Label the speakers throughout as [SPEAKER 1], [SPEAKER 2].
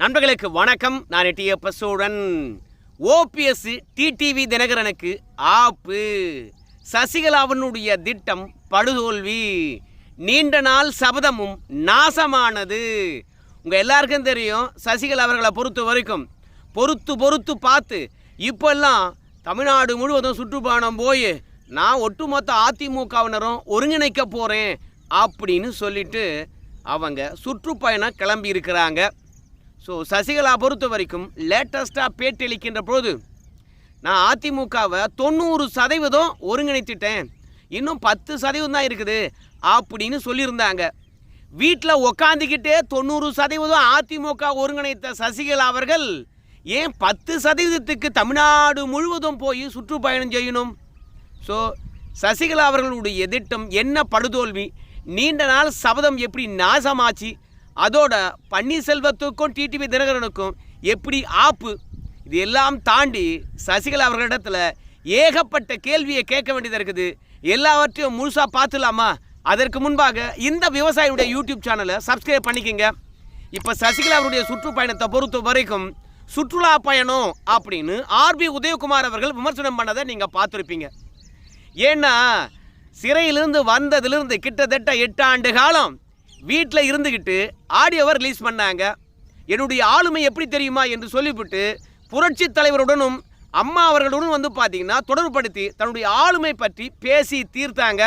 [SPEAKER 1] நண்பர்களுக்கு வணக்கம். நான் டிஎப்ப சோழன் ஓபிஎஸ் டிடிவி தினகரனுக்கு ஆப்பு. சசிகலாவினுடைய திட்டம் படுதோல்வி. நீண்ட நாள் சபதமும் நாசமானது. உங்கள் எல்லாருக்கும் தெரியும் சசிகலா அவர்களை பொறுத்த வரைக்கும் பொறுத்து பொறுத்து பார்த்து இப்போல்லாம் தமிழ்நாடு முழுவதும் சுற்றுப்பயணம் போய் நான் ஒட்டுமொத்த அதிமுகவினரும் ஒருங்கிணைக்க போகிறேன் அப்படின்னு சொல்லிட்டு அவங்க சுற்றுப்பயணம் கிளம்பி இருக்கிறாங்க ஸோ சசிகலா பொறுத்த வரைக்கும் லேட்டஸ்ட்டாக பேட்டியளிக்கின்ற பொழுது நான் அதிமுகவை தொண்ணூறு சதவீதம் ஒருங்கிணைத்துட்டேன். இன்னும் பத்து சதவீதம் தான் இருக்குது அப்படின்னு சொல்லியிருந்தாங்க. வீட்டில் உக்காந்துக்கிட்டே தொண்ணூறு சதவீதம் அதிமுக ஒருங்கிணைத்த சசிகலா அவர்கள் ஏன் பத்து சதவீதத்துக்கு தமிழ்நாடு முழுவதும் போய் சுற்றுப்பயணம் செய்யணும்? ஸோ சசிகலா அவர்களுடைய திட்டம் என்ன படுதோல்வி? நீண்ட நாள் சபதம் எப்படி நாசமாச்சு? அதோட பன்னீர்செல்வத்துக்கும் டிடிவி தினகரனுக்கும் எப்படி ஆப்பு? இது எல்லாம் தாண்டி சசிகலா அவர்களிடத்துல ஏகப்பட்ட கேள்வியை கேட்க வேண்டியது இருக்குது. எல்லாவற்றையும் முழுசாக பார்த்துலாமா அதற்கு முன்பாக இந்த விவசாயியுடைய யூடியூப் சேனலை சப்ஸ்கிரைப் பண்ணிக்கங்க. இப்போ சசிகலா அவருடைய சுற்றுப்பயணத்தை பொறுத்த வரைக்கும் சுற்றுலா பயணம் அப்படின்னு ஆர்பி உதயகுமார் அவர்கள் விமர்சனம் பண்ணதை நீங்கள் பார்த்துருப்பீங்க. ஏன்னா சிறையிலிருந்து வந்ததிலிருந்து கிட்டத்தட்ட எட்டு ஆண்டு காலம் வீட்டில் இருந்துக்கிட்டு ஆடியோவை ரிலீஸ் பண்ணாங்க. என்னுடைய ஆளுமை எப்படி தெரியுமா என்று சொல்லிவிட்டு புரட்சி தலைவருடனும் அம்மா அவர்களுடனும் வந்து பார்த்தீங்கன்னா தொடர்புபடுத்தி தன்னுடைய ஆளுமை பற்றி பேசி தீர்த்தாங்க.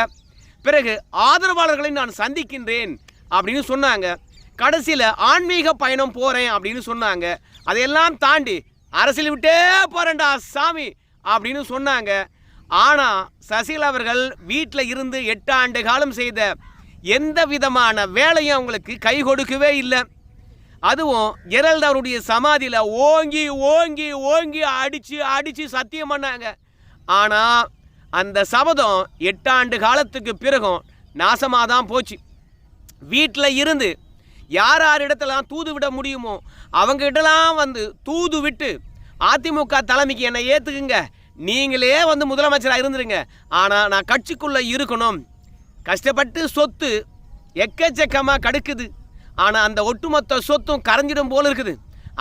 [SPEAKER 1] பிறகு ஆதரவாளர்களை நான் சந்திக்கின்றேன் அப்படின்னு சொன்னாங்க. கடைசியில் ஆன்மீக பயணம் போகிறேன் அப்படின்னு சொன்னாங்க. அதையெல்லாம் தாண்டி அரசியல் விட்டே போகிறேன்டா சாமி அப்படின்னு சொன்னாங்க. ஆனால் சசிகலா அவர்கள் வீட்டில் இருந்து எட்டு ஆண்டு காலம் செய்த எந்த விதமான வேலையும் அவங்களுக்கு கை கொடுக்கவே இல்லை. அதுவும் ஜெரல்தா சமாதியில் ஓங்கி ஓங்கி ஓங்கி அடித்து அடித்து சத்தியம் பண்ணாங்க. ஆனால் அந்த சபதம் எட்டாண்டு காலத்துக்கு பிறகும் நாசமாக தான் போச்சு. வீட்டில் இருந்து யார் யார் இடத்தெல்லாம் தூது விட முடியுமோ அவங்க இடலாம் வந்து தூது விட்டு அதிமுக தலைமைக்கு என்னை ஏற்றுக்குங்க நீங்களே வந்து முதலமைச்சராக இருந்துருங்க. ஆனால் நான் கட்சிக்குள்ளே இருக்கணும். கஷ்டப்பட்டு சொத்து எக்கச்சக்கமாக கடுக்குது. ஆனால் அந்த ஒட்டுமொத்த சொத்தும் கரைஞ்சிடும் போல இருக்குது.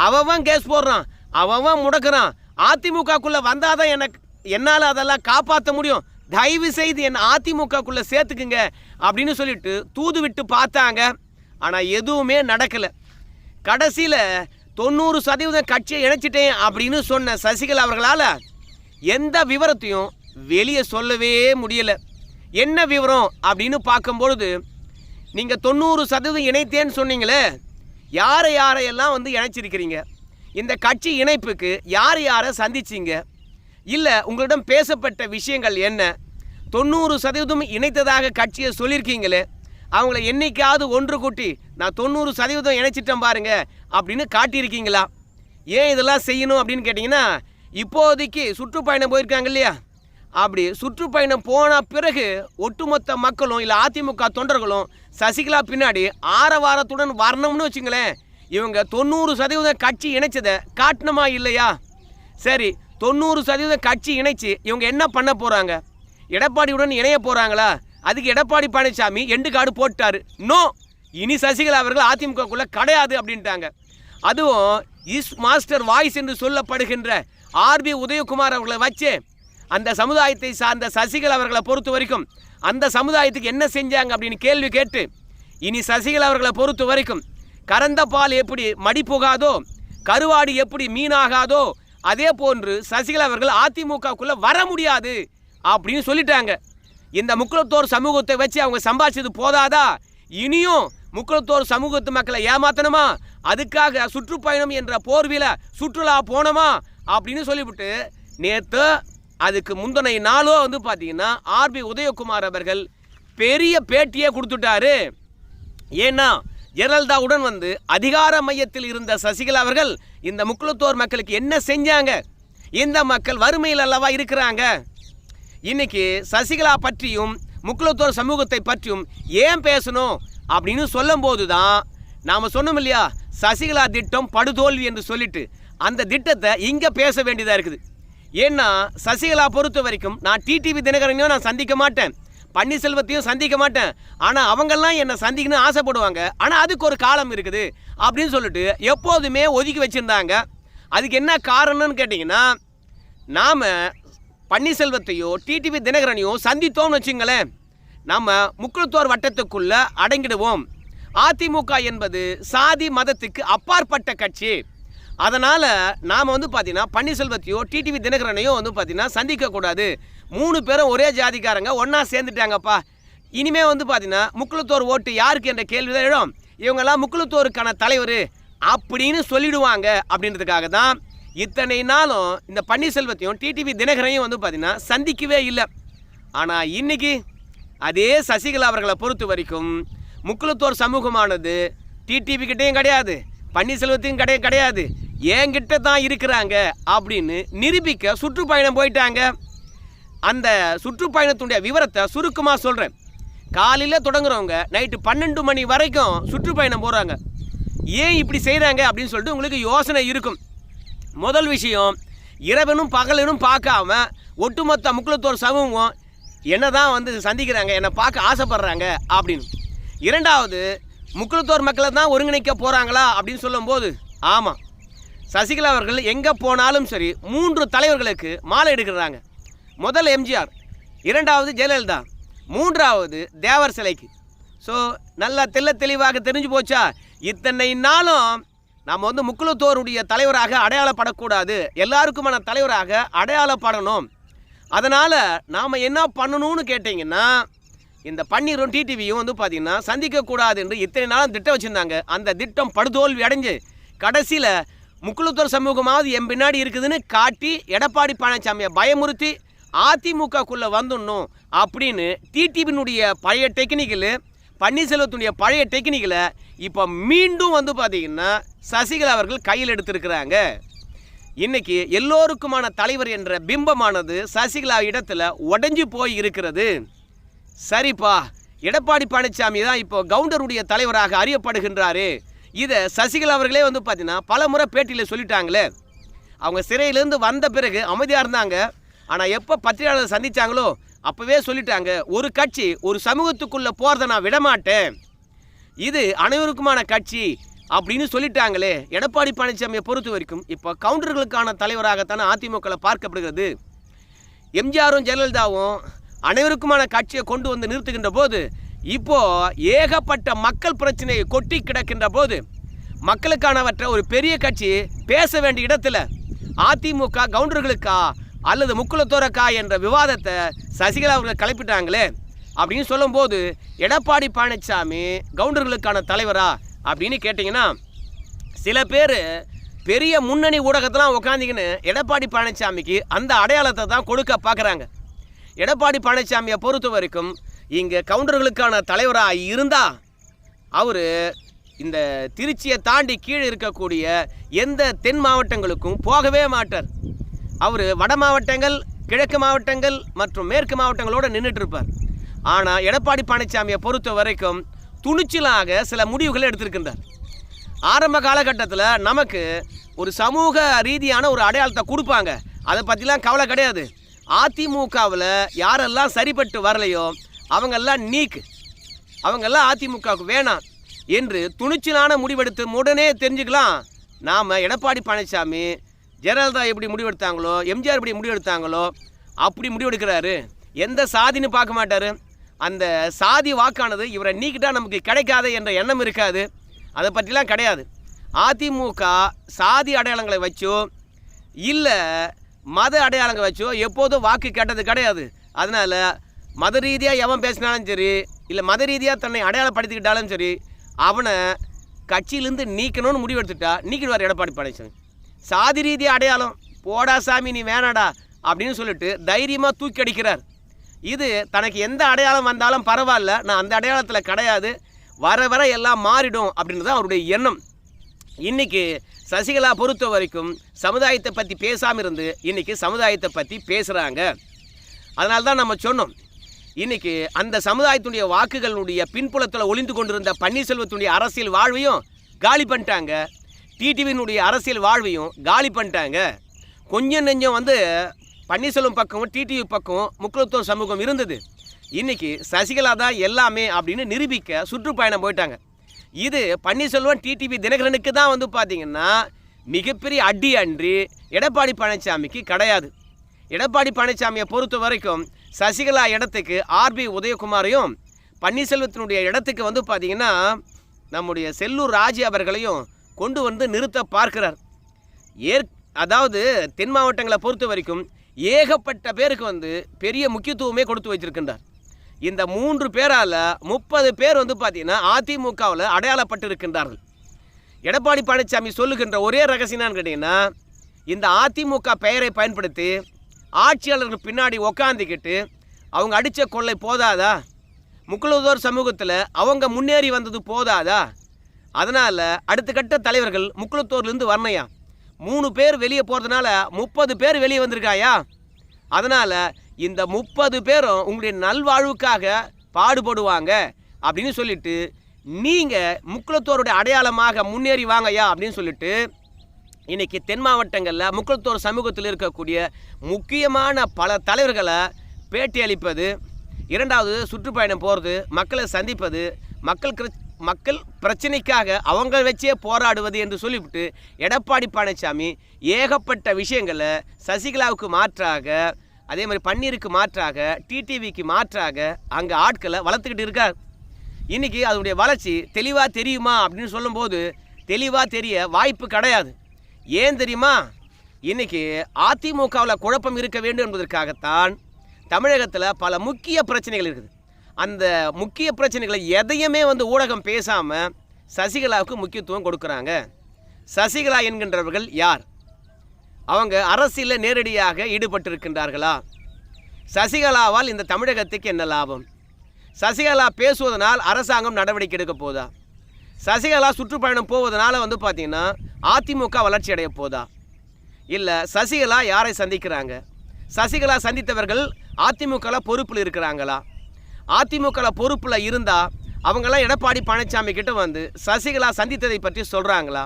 [SPEAKER 1] அவன் கேஸ் போடுறான். அவன் முடக்குறான். அதிமுகக்குள்ளே வந்தால் தான் எனக்கு என்னால் அதெல்லாம் காப்பாற்ற முடியும். தயவு செய்து என் அதிமுகக்குள்ளே சேர்த்துக்குங்க அப்படின்னு சொல்லிட்டு தூது விட்டு பார்த்தாங்க. ஆனால் எதுவுமே நடக்கலை. கடைசியில் தொண்ணூறு சதவீதம் கட்சியை இணைச்சிட்டேன் அப்படின்னு சொன்ன சசிகலா அவர்களால் எந்த விவரத்தையும் வெளியே சொல்லவே முடியலை. என்ன விவரம் அப்படின்னு பார்க்கும்பொழுது நீங்கள் தொண்ணூறு சதவீதம் இணைத்தேன்னு சொன்னீங்களே யாரை யாரையெல்லாம் வந்து இணைச்சிருக்கிறீங்க? இந்த கட்சி இணைப்புக்கு யார் யாரை சந்திச்சிங்க? இல்லை உங்களிடம் பேசப்பட்ட விஷயங்கள் என்ன? தொண்ணூறு சதவீதம் இணைத்ததாக கட்சியை சொல்லியிருக்கீங்களே அவங்கள என்னைக்காவது ஒன்று கூட்டி நான் தொண்ணூறு சதவீதம் இணைச்சிட்டேன் பாருங்க அப்படின்னு காட்டியிருக்கீங்களா? ஏன் இதெல்லாம் செய்யணும் அப்படின்னு கேட்டிங்கன்னா இப்போதைக்கு சுற்றுப்பயணம் போயிருக்காங்க இல்லையா? அப்படி சுற்றுப்பயணம் போன பிறகு ஒட்டுமொத்த மக்களும் இல்லை அதிமுக தொண்டர்களும் சசிகலா பின்னாடி ஆரவாரத்துடன் வரணும்னு வச்சுங்களேன். இவங்க தொண்ணூறு சதவீதம் கட்சி இணைச்சதை காட்டணுமா இல்லையா? சரி தொண்ணூறு சதவீதம் கட்சி இணைச்சு இவங்க என்ன பண்ண போகிறாங்க எடப்பாடியுடன் இணைய போகிறாங்களா அதுக்கு எடப்பாடி பழனிசாமி எண்டு காடு போட்டாரு. நோ! இனி சசிகலா அவர்கள் அதிமுகக்குள்ளே கிடையாது அப்படின்ட்டாங்க. அதுவும் இஸ் மாஸ்டர் வாய்ஸ் என்று சொல்லப்படுகின்ற ஆர்பி உதயகுமார் அவர்களை வச்சு அந்த சமுதாயத்தை சார்ந்த சசிகலா அவர்களை பொறுத்த வரைக்கும் அந்த சமுதாயத்துக்கு என்ன செஞ்சாங்க அப்படின்னு கேள்வி கேட்டு இனி சசிகலா அவர்களை பொறுத்த வரைக்கும் கறந்த பால் எப்படி மடி போகாதோ கருவாடு எப்படி மீனாகாதோ அதே போன்று சசிகலா அவர்கள் அதிமுகக்குள்ளே வர முடியாது அப்படின்னு சொல்லிட்டாங்க. இந்த முக்குளத்தோர் சமூகத்தை வச்சு அவங்க சம்பாதிச்சது போதாதா? இனியும் முக்குளத்தோர் சமூகத்து மக்களை ஏமாத்தணுமா? அதுக்காக சுற்றுப்பயணம் என்ற போர்வில சுற்றுலா போனோமா அப்படின்னு சொல்லிவிட்டு நேற்று அதுக்கு முந்தனை நாளோ வந்து பார்த்தீங்கன்னா ஆர்பி உதயகுமார் அவர்கள் பெரிய பேட்டியே கொடுத்துட்டாரு. ஏன்னா ஜெயலலிதாவுடன் வந்து அதிகார மையத்தில் இருந்த சசிகலா அவர்கள் இந்த முக்குளத்தோர் மக்களுக்கு என்ன செஞ்சாங்க? இந்த மக்கள் வறுமையில் அல்லவா இருக்கிறாங்க? இன்னைக்கு சசிகலா பற்றியும் முக்குளத்தோர் சமூகத்தை பற்றியும் ஏன் பேசணும் அப்படின்னு சொல்லும்போது தான் நாம் சொன்னோம் இல்லையா? சசிகலா திட்டம் படுதோல்வி என்று சொல்லிட்டு அந்த திட்டத்தை இங்கே பேச வேண்டியதாக இருக்குது. ஏன்னா சசிகலா பொறுத்த வரைக்கும் நான் டிடிவி தினகரனையும் நான் சந்திக்க மாட்டேன். பன்னீர்செல்வத்தையும் சந்திக்க மாட்டேன். ஆனால் அவங்கெல்லாம் என்னை சந்திக்கணும்னு ஆசைப்படுவாங்க. ஆனால் அதுக்கு ஒரு காலம் இருக்குது. அப்படின்னு சொல்லிட்டு எப்போதுமே ஒதுக்கி வச்சுருந்தாங்க. அதுக்கு என்ன காரணம்னு கேட்டிங்கன்னா நாம் பன்னீர்செல்வத்தையோ டிடிவி தினகரனையோ சந்தித்தோம்னு வச்சுங்களேன். நம்ம முக்குளத்தோர் வட்டத்துக்குள்ளே அடங்கிடுவோம். அதிமுக என்பது சாதி மதத்துக்கு அப்பாற்பட்ட கட்சி. அதனால் நாம் வந்து பார்த்தீங்கன்னா பன்னீர்செல்வத்தையோ டிடிவி தினகரனையோ வந்து பார்த்தீங்கன்னா சந்திக்கக்கூடாது மூணு பேரும் ஒரே ஜாதிக்காரங்க ஒன்றா சேர்ந்துட்டாங்கப்பா. இனிமே வந்து பார்த்தீங்கன்னா முக்குளத்தோர் ஓட்டு யாருக்கு என்ற கேள்வி தான் எழும். இவங்கெல்லாம் முக்குளத்தோருக்கான தலைவர் அப்படின்னு சொல்லிடுவாங்க அப்படின்றதுக்காக தான் இத்தனை நாளும் இந்த பன்னீர்செல்வத்தையும் டிடிவி தினகரையும் வந்து பார்த்திங்கன்னா சந்திக்கவே இல்லை. ஆனால் இன்னைக்கு அதே சசிகலா அவர்களை பொறுத்த வரைக்கும் முக்குளத்தோர் சமூகமானது டிடிவி கிட்டேயும் கிடையாது பன்னீர்செல்வத்தையும் கிடையாது. என்கிட்ட தான் இருக்கிறாங்க அப்படின்னு நிரூபிக்க சுற்றுப்பயணம் போயிட்டாங்க. அந்த சுற்றுப்பயணத்துடைய விவரத்தை சுருக்கமாக சொல்கிறேன் காலையில் தொடங்குறவங்க நைட்டு பன்னெண்டு மணி வரைக்கும் சுற்றுப்பயணம் போகிறாங்க ஏன் இப்படி செய்கிறாங்க அப்படின்னு சொல்லிட்டு உங்களுக்கு யோசனை இருக்கும். முதல் விஷயம் இரவனும் பகலனும் பார்க்காம ஒட்டுமொத்த முக்குளத்தோர் சமூகம் என்ன தான் வந்து சந்திக்கிறாங்க என்னை பார்க்க ஆசைப்படுறாங்க அப்படின்னு. இரண்டாவது முக்குளத்தோர் மக்களை தான் ஒருங்கிணைக்க போகிறாங்களா அப்படின்னு சொல்லும்போது ஆமாம் சசிகலா அவர்கள் எங்கே போனாலும் சரி மூன்று தலைவர்களுக்கு மாலை எடுக்கிறாங்க. முதல் எம்ஜிஆர் இரண்டாவது ஜெயலலிதா மூன்றாவது தேவர் சிலைக்கு. ஸோ நல்லா தெல்ல தெளிவாக தெரிஞ்சு போச்சா? இத்தனை நாளும் நாம் வந்து முக்குலத்தோருடைய தலைவராக அடையாளப்படக்கூடாது. எல்லாருக்குமான தலைவராக அடையாளப்படணும். அதனால் நாம் என்ன பண்ணணும்னு கேட்டிங்கன்னா இந்த பன்னீரும் டிடிவியும் வந்து பார்த்திங்கன்னா சந்திக்கக்கூடாது என்று இத்தனை நாளும் திட்டம் வச்சுருந்தாங்க. அந்த திட்டம் படுதோல்வி அடைஞ்சு கடைசியில் முக்குளத்தூர் சமூகமாவது என் பின்னாடி இருக்குதுன்னு காட்டி எடப்பாடி பழனிசாமியை பயமுறுத்தி அதிமுகக்குள்ளே வந்துடணும் அப்படின்னு டிடிபினுடைய பழைய டெக்னிக்கலு பன்னீர்செல்வத்துடைய பழைய டெக்னிக்கில் இப்போ மீண்டும் வந்து பார்த்தீங்கன்னா சசிகலா அவர்கள் கையில் எடுத்திருக்கிறாங்க. இன்னைக்கு எல்லோருக்குமான தலைவர் என்ற பிம்பமானது சசிகலா இடத்துல உடஞ்சி போய் இருக்கிறது. சரிப்பா எடப்பாடி பழனிசாமி தான் இப்போ கவுண்டருடைய தலைவராக அறியப்படுகின்றாரு. இதை சசிகலா அவர்களே வந்து பார்த்தீங்கன்னா பல முறை பேட்டியில் சொல்லிட்டாங்களே. அவங்க சிறையிலேருந்து வந்த பிறகு அமைதியாக இருந்தாங்க. ஆனால் எப்போ பத்திரிகையாளர் சந்தித்தாங்களோ அப்போவே சொல்லிட்டாங்க ஒரு கட்சி ஒரு சமூகத்துக்குள்ளே போகிறத நான் விடமாட்டேன். இது அனைவருக்குமான கட்சி அப்படின்னு சொல்லிட்டாங்களே. எடப்பாடி பழனிசாமியை பொறுத்த வரைக்கும் இப்போ கவுண்டர்களுக்கான தலைவராகத்தானே அதிமுகவில் பார்க்கப்படுகிறது. எம்ஜிஆரும் ஜெயலலிதாவும் அனைவருக்குமான கட்சியை கொண்டு வந்து நிறுத்துகின்ற போது இப்போ ஏகப்பட்ட மக்கள் பிரச்சனையை கொட்டி கிடக்கின்ற போது மக்களுக்கானவற்றை ஒரு பெரிய கட்சி பேச வேண்டிய இடத்துல அதிமுக கவுண்டர்களுக்கா அல்லது முக்குளத்தோரக்கா என்ற விவாதத்தை சசிகலா அவர்கள் கிளப்பிட்டாங்களே அப்படின்னு சொல்லும்போது எடப்பாடி பழனிசாமி கவுண்டர்களுக்கான தலைவரா? அப்படின்னு கேட்டிங்கன்னா சில பேர் பெரிய முன்னணி ஊடகத்தெலாம் உட்காந்திங்கன்னு எடப்பாடி பழனிசாமிக்கு அந்த அடையாளத்தை தான் கொடுக்க பார்க்குறாங்க. எடப்பாடி பழனிசாமியை பொறுத்த வரைக்கும் இங்கே கவுண்டர்களுக்கான தலைவராக இருந்தால் அவர் இந்த திருச்சியை தாண்டி கீழே இருக்கக்கூடிய எந்த தென் மாவட்டங்களுக்கும் போகவே மாட்டார். அவர் வட மாவட்டங்கள் கிழக்கு மாவட்டங்கள் மற்றும் மேற்கு மாவட்டங்களோடு நின்றுட்டு இருப்பார். ஆனால் எடப்பாடி பழனிசாமியை பொறுத்த வரைக்கும் துணிச்சலாக சில முடிவுகளை எடுத்திருக்கின்றார். ஆரம்ப காலகட்டத்தில் நமக்கு ஒரு சமூக ரீதியான ஒரு அடையாளத்தை கொடுப்பாங்க. அதை பற்றிலாம் கவலை கிடையாது. அதிமுகவில் யாரெல்லாம் சரிப்பட்டு வரலையோ அவங்கெல்லாம் நீக்கு. அவங்கெல்லாம் அதிமுகவுக்கு வேணாம் என்று துணிச்சலான முடிவெடுத்து உடனே தெரிஞ்சுக்கலாம். நாம் எடப்பாடி பழனிசாமி ஜெயலலிதா எப்படி முடிவெடுத்தாங்களோ எம்ஜிஆர் எப்படி முடிவெடுத்தாங்களோ அப்படி முடிவெடுக்கிறாரு. எந்த சாதின்னு பார்க்க மாட்டார். அந்த சாதி வாக்கானது இவரை நீக்கிட்டால் நமக்கு கிடைக்காது என்ற எண்ணம் இருக்காது. அதை பற்றிலாம் கிடையாது. அதிமுக சாதி அடையாளங்களை வச்சோ இல்லை மத அடையாளங்களை வச்சோ எப்போதும் வாக்கு கேட்டது கிடையாது. அதனால் மத ரீதியாக எவன் பேசினாலும் சரி இல்லை மத ரீதியாக தன்னை அடையாளப்படுத்திக்கிட்டாலும் சரி அவனை கட்சியிலேருந்து நீக்கணும்னு முடிவெடுத்துட்டா நீக்கிடுவார் எடப்பாடி பழனிசாமி. சாதி ரீதியாக அடையாளம் போடா சாமி நீ வேணாடா அப்படின்னு சொல்லிட்டு தைரியமாக தூக்கி அடிக்கிறார். இது தனக்கு எந்த அடையாளம் வந்தாலும் பரவாயில்ல நான் அந்த அடையாளத்தில் கிடையாது வர வர எல்லாம் மாறிடும் அப்படின்றது தான் அவருடைய எண்ணம். இன்றைக்கி சசிகலா பொறுத்த வரைக்கும் சமுதாயத்தை பற்றி பேசாமல் இருந்து இன்னைக்கு சமுதாயத்தை பற்றி பேசுகிறாங்க அதனால தான் நம்ம சொன்னோம் இன்னைக்கு அந்த சமுதாயத்துடைய வாக்குகளுடைய பின்புலத்தில் ஒளிந்து கொண்டிருந்த பன்னீர்செல்வத்துடைய அரசியல் வாழ்வையும் காலி பண்ணிட்டாங்க. டிடிவியினுடைய அரசியல் வாழ்வையும் காலி பண்ணிட்டாங்க. கொஞ்சம் நெஞ்சம் வந்து பன்னீர்செல்வம் பக்கம் டிடிவி பக்கம் முக்கியத்துவ சமூகம் இருந்தது. இன்னைக்கு சசிகலா தான் எல்லாமே அப்படின்னு நிரூபிக்க சுற்றுப்பயணம் போயிட்டாங்க. இது பன்னீர்செல்வம் டிடிவி தினகரனுக்கு தான் வந்து பார்த்திங்கன்னா மிகப்பெரிய அடி அன்றி எடப்பாடி பழனிசாமிக்கு கிடையாது. எடப்பாடி பழனிசாமியை பொறுத்த வரைக்கும் சசிகலா இடத்துக்கு ஆர்பி உதயகுமாரையும் பன்னீர்செல்வத்தினுடைய இடத்துக்கு வந்து பார்த்தீங்கன்னா நம்முடைய செல்லூர் ராஜி அவர்களையும் கொண்டு வந்து நிறுத்த பார்க்கிறார். ஏற் அதாவது தென் மாவட்டங்களை பொறுத்த வரைக்கும் ஏகப்பட்ட பேருக்கு வந்து பெரிய முக்கியத்துவமே கொடுத்து வச்சிருக்கின்றார் இந்த மூன்று பேரால் முப்பது பேர் வந்து பார்த்தீங்கன்னா அதிமுகவில் அடையாளப்பட்டு இருக்கின்றார்கள் எடப்பாடி பழனிசாமி சொல்லுகின்ற ஒரே ரகசியம் என்னன்னு கேட்டிங்கன்னா இந்த அதிமுக பெயரை பயன்படுத்தி ஆட்சியாளர்கள் பின்னாடி உக்காந்துக்கிட்டு அவங்க அடித்த கொள்ளை போதாதா? முக்குலதோர் சமூகத்தில் அவங்க முன்னேறி வந்தது போதாதா? அதனால் அடுத்த கட்ட தலைவர்கள் முக்குளத்தோர்லேருந்து வரணையா? மூணு பேர் வெளியே போகிறதுனால முப்பது பேர் வெளியே வந்திருக்காயா? அதனால் இந்த முப்பது பேரும் உங்களுடைய நல்வாழ்வுக்காக பாடுபடுவாங்க அப்படின்னு சொல்லிட்டு நீங்கள் முக்குளத்தோருடைய அடையாளமாக முன்னேறி வாங்கய்யா அப்படின்னு சொல்லிட்டு இன்னைக்கு தென் மாவட்டங்களில் முக்குளத்தோர் சமூகத்தில் இருக்கக்கூடிய முக்கியமான பல தலைவர்களை பேட்டி அளிப்பது இரண்டாவது சுற்றுப்பயணம் போகிறது மக்களை சந்திப்பது மக்கள் கிர- மக்கள் பிரச்சனைக்காக அவங்க வச்சே போராடுவது என்று சொல்லிவிட்டு எடப்பாடி பழனிசாமி ஏகப்பட்ட விஷயங்களை சசிகலாவுக்கு மாற்றாக அதே மாதிரி பன்னீருக்கு மாற்றாக டிடிவிக்கு மாற்றாக அங்கே ஆட்களை வளர்த்துக்கிட்டு இருக்கார். இன்றைக்கி அதனுடைய வளர்ச்சி தெளிவாக தெரியுமா அப்படின்னு சொல்லும்போது தெளிவாக தெரிய வாய்ப்பு கிடையாது. ஏன் தெரியுமா? இன்னைக்கு அதிமுகவில் குழப்பம் இருக்க வேண்டும் என்பதற்காகத்தான் தமிழகத்தில் பல முக்கிய பிரச்சனைகள் இருக்குது. அந்த முக்கிய பிரச்சனைகளை எதையுமே வந்து ஊடகம் பேசாமல் சசிகலாவுக்கு முக்கியத்துவம் கொடுக்குறாங்க. சசிகலா என்கின்றவர்கள் யார்? அவங்க அரசியலில் நேரடியாக ஈடுபட்டிருக்கின்றார்களா? சசிகலாவால் இந்த தமிழகத்துக்கு என்ன லாபம்? சசிகலா பேசுவதனால் அரசாங்கம் நடவடிக்கை எடுக்க போதா? சசிகலா சுற்றுப்பயணம் போவதனால வந்து பார்த்தீங்கன்னா அதிமுக வளர்ச்சி அடைய போதா? இல்லை சசிகலா யாரை சந்திக்கிறாங்க? சசிகலா சந்தித்தவர்கள் அதிமுகவில் பொறுப்பில் இருக்கிறாங்களா? அதிமுகவில் பொறுப்பில் இருந்தால் அவங்கெல்லாம் எடப்பாடி பழனிசாமி கிட்ட வந்து சசிகலா சந்தித்ததை பற்றி சொல்கிறாங்களா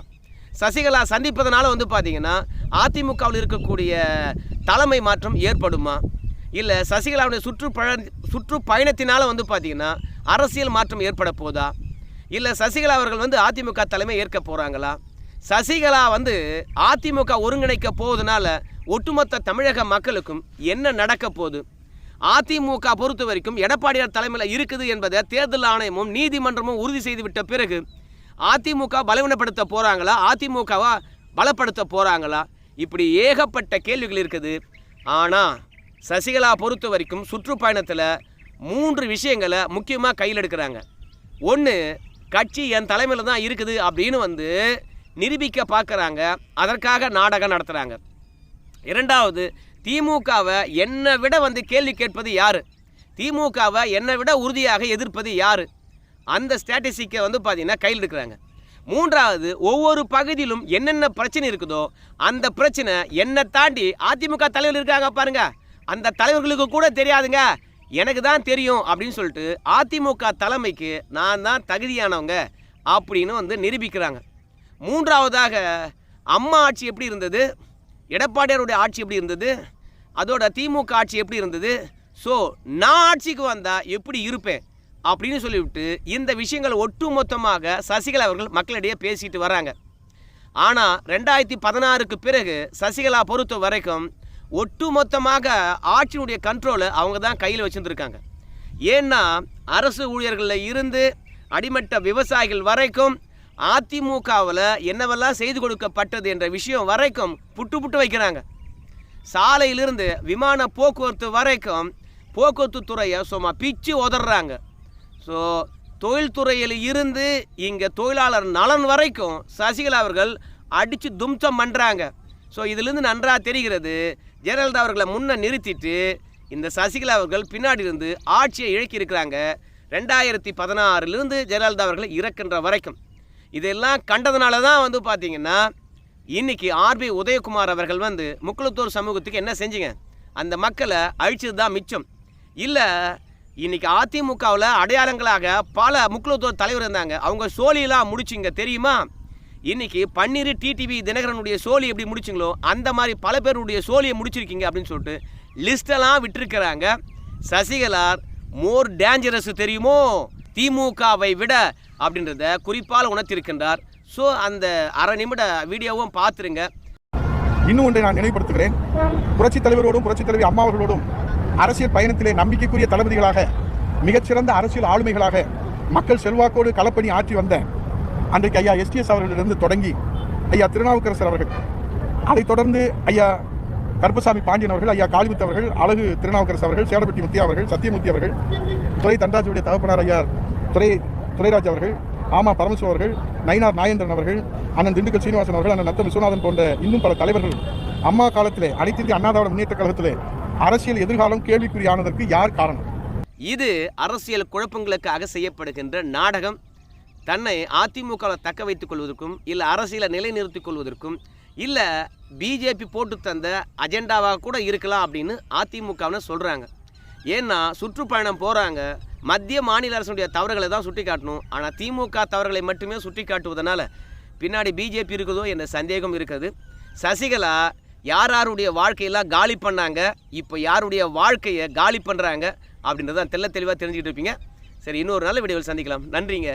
[SPEAKER 1] சசிகலா சந்திப்பதனால வந்து பார்த்தீங்கன்னா அதிமுகவில் இருக்கக்கூடிய தலைமை மாற்றம் ஏற்படுமா? இல்லை சசிகலாவுடைய சுற்றுப்பழ சுற்றுப்பயணத்தினால் வந்து பார்த்திங்கன்னா அரசியல் மாற்றம் ஏற்பட போதா? இல்லை சசிகலா அவர்கள் வந்து அதிமுக தலைமை ஏற்க போகிறாங்களா சசிகலா வந்து அதிமுக ஒருங்கிணைக்க போவதனால ஒட்டுமொத்த தமிழக மக்களுக்கும் என்ன நடக்க போகுது? அதிமுக பொறுத்த வரைக்கும் எடப்பாடியார் தலைமையில் இருக்குது என்பதை தேர்தல் ஆணையமும் நீதிமன்றமும் உறுதி செய்துவிட்ட பிறகு அதிமுக பலவீனப்படுத்த போகிறாங்களா அதிமுகவா பலப்படுத்த போகிறாங்களா இப்படி ஏகப்பட்ட கேள்விகள் இருக்குது. ஆனால் சசிகலா பொறுத்த வரைக்கும் சுற்றுப்பயணத்தில் மூன்று விஷயங்களை முக்கியமாக கையில் எடுக்கிறாங்க. ஒன்று கட்சி என் தலைமையில் தான் இருக்குது அப்படின்னு வந்து நிரூபிக்க பார்க்குறாங்க. அதற்காக நாடகம் நடத்துகிறாங்க இரண்டாவது திமுகவை என்னை விட வந்து கேள்வி கேட்பது யார்? திமுகவை என்னை விட உறுதியாக எதிர்ப்பது யார்? அந்த ஸ்ட்ராட்டஜிக்கை வந்து பார்த்தீங்கன்னா கையில் எடுக்கிறாங்க. மூன்றாவது ஒவ்வொரு பகுதியிலும் என்னென்ன பிரச்சனை இருக்குதோ அந்த பிரச்சனை என்னை தாண்டி அதிமுக தலைவர் இருக்காங்க பாருங்கள் அந்த தலைவர்களுக்கு கூட தெரியாதுங்க. எனக்கு தான் தெரியும் அப்படின்னு சொல்லிட்டு அதிமுக தலைமைக்கு நான் தான் தகுதியானவங்க அப்படின்னு வந்து நிரூபிக்கிறாங்க. மூன்றாவதாக அம்மா ஆட்சி எப்படி இருந்தது? எடப்பாடியாருடைய ஆட்சி எப்படி இருந்தது? அதோட திமுக ஆட்சி எப்படி இருந்தது? ஸோ நான் ஆட்சிக்கு வந்தால் எப்படி இருப்பேன்? அப்படின்னு சொல்லிவிட்டு இந்த விஷயங்கள் ஒட்டுமொத்தமாக சசிகலா அவர்கள் மக்களிடையே பேசிட்டு வராங்க. ஆனால் ரெண்டாயிரத்தி பதினாறுக்கு பிறகு சசிகலா பொறுத்த வரைக்கும் ஒட்டுமொத்தமாக ஆட்சியினுடைய கண்ட்ரோலை அவங்க தான் கையில் வச்சுருந்துருக்காங்க. ஏன்னா அரசு ஊழியர்களில் இருந்து அடிமட்ட விவசாயிகள் வரைக்கும் அதிமுகவில் என்னவெல்லாம் செய்து கொடுக்கப்பட்டது என்ற விஷயம் வரைக்கும் புட்டு புட்டு வைக்கிறாங்க. சாலையிலிருந்து விமான போக்குவரத்து வரைக்கும் போக்குவரத்து துறையை சும்மா பிச்சு உதறாங்க ஸோ தொழில்துறையில் இருந்து இங்கே தொழிலாளர் நலன் வரைக்கும் சசிகலா அவர்கள் அடித்து தும்சம் பண்ணுறாங்க ஸோ இதிலிருந்து நன்றாக தெரிகிறது ஜெயலலிதா அவர்களை முன்ன நிறுத்திட்டு இந்த சசிகலா அவர்கள் பின்னாடி இருந்து ஆட்சியை இழக்கியிருக்கிறாங்க. ரெண்டாயிரத்தி பதினாறுலேருந்து ஜெயலலிதா அவர்களை இறக்கின்ற வரைக்கும். இதெல்லாம் கண்டதுனால தான் வந்து பார்த்தீங்கன்னா இன்னைக்கு ஆர்பி உதயகுமார் அவர்கள் வந்து முக்குளத்தூர் சமூகத்துக்கு என்ன செஞ்சீங்க? அந்த மக்களை அழிச்சது தான் மிச்சம். இல்லை இன்றைக்கி அதிமுகவில் அடையாளங்களாக பல முக்குளத்தூர் தலைவர் இருந்தாங்க. அவங்க சோழியெல்லாம் முடிச்சிங்க தெரியுமா? இன்னைக்கு பன்னீர் டிடிவி தினகரனுடைய சோழி எப்படி முடிச்சிங்களோ அந்த மாதிரி பல பேருடைய சோழியை முடிச்சிருக்கீங்க அப்படின்னு சொல்லிட்டு லிஸ்டெல்லாம் விட்டுருக்கிறாங்க. சசிகலார் மோர் டேஞ்சரஸ் தெரியுமோ? திமுகவை விட அப்படின்றத குறிப்பால் உணர்த்தியிருக்கின்றார் ஸோ அந்த அரை நிமிட வீடியோவும் பார்த்துருங்க.
[SPEAKER 2] இன்னும் ஒன்றை நான் நினைவுபடுத்துகிறேன். புரட்சித் தலைவரோடும் புரட்சித் தலைவி அம்மா அவர்களோடும் அரசியல் பயணத்திலே நம்பிக்கைக்குரிய தளபதிகளாக மிகச்சிறந்த அரசியல் ஆளுமைகளாக மக்கள் செல்வாக்கோடு களப்பணி ஆற்றி வந்த அன்றைக்கு ஐயா எஸ்டிஎஸ் அவர்களிடமிருந்து தொடங்கி ஐயா திருநாவுக்கரசர் அவர்கள் அதைத் தொடர்ந்து ஐயா கருப்பசாமி பாண்டியன் அவர்கள் ஐயா காளிமுத்து அவர்கள் அழகு திருநாவுக்கரசு அவர்கள் சேடப்பட்டி முத்தியா அவர்கள் சத்தியமூர்த்தி அவர்கள் துறை தண்டாஜியுடைய தகப்பனார் ஐயா துறை துரைராஜ் அவர்கள் ஆமா பரமசிவம் அவர்கள் நயினார் நாயேந்திரன் அவர்கள் அண்ணன் திண்டுக்கல் சீனிவாசன் அவர்கள் அண்ணன் நத்தம் விஸ்வநாதன் போன்ற இன்னும் பல தலைவர்கள். அம்மா காலத்திலே அனைத்து இந்திய முன்னேற்ற கழகத்திலே அரசியல் எதிர்காலம் கேள்விக்குறியானதற்கு யார் காரணம்?
[SPEAKER 1] இது அரசியல் குழப்பங்களுக்காக செய்யப்படுகின்ற நாடகம். தன்னை அதிமுகவில் தக்க வைத்துக் கொள்வதற்கும் இல்லை அரசியலை நிலைநிறுத்திக் கொள்வதற்கும் இல்லை பிஜேபி போட்டு தந்த அஜெண்டாவாக கூட இருக்கலாம் அப்படின்னு அதிமுகவில் சொல்கிறாங்க ஏன்னா சுற்றுப்பயணம் போகிறாங்க மத்திய மாநில அரசுடைய தவறுகளை தான் சுட்டி காட்டணும் ஆனால் திமுக தவறுகளை மட்டுமே சுட்டி காட்டுவதனால பின்னாடி பிஜேபி இருக்குதோ என்ற சந்தேகம் இருக்குது சசிகலா யார் யாருடைய வாழ்க்கையெல்லாம் காலி பண்ணாங்க? இப்போ யாருடைய வாழ்க்கையை காலி பண்ணுறாங்க அப்படின்றதான் தெல்ல தெளிவாக தெரிஞ்சுக்கிட்டு இருப்பீங்க. சரி இன்னொரு நல்ல வீடியோவில் சந்திக்கலாம். நன்றிங்க.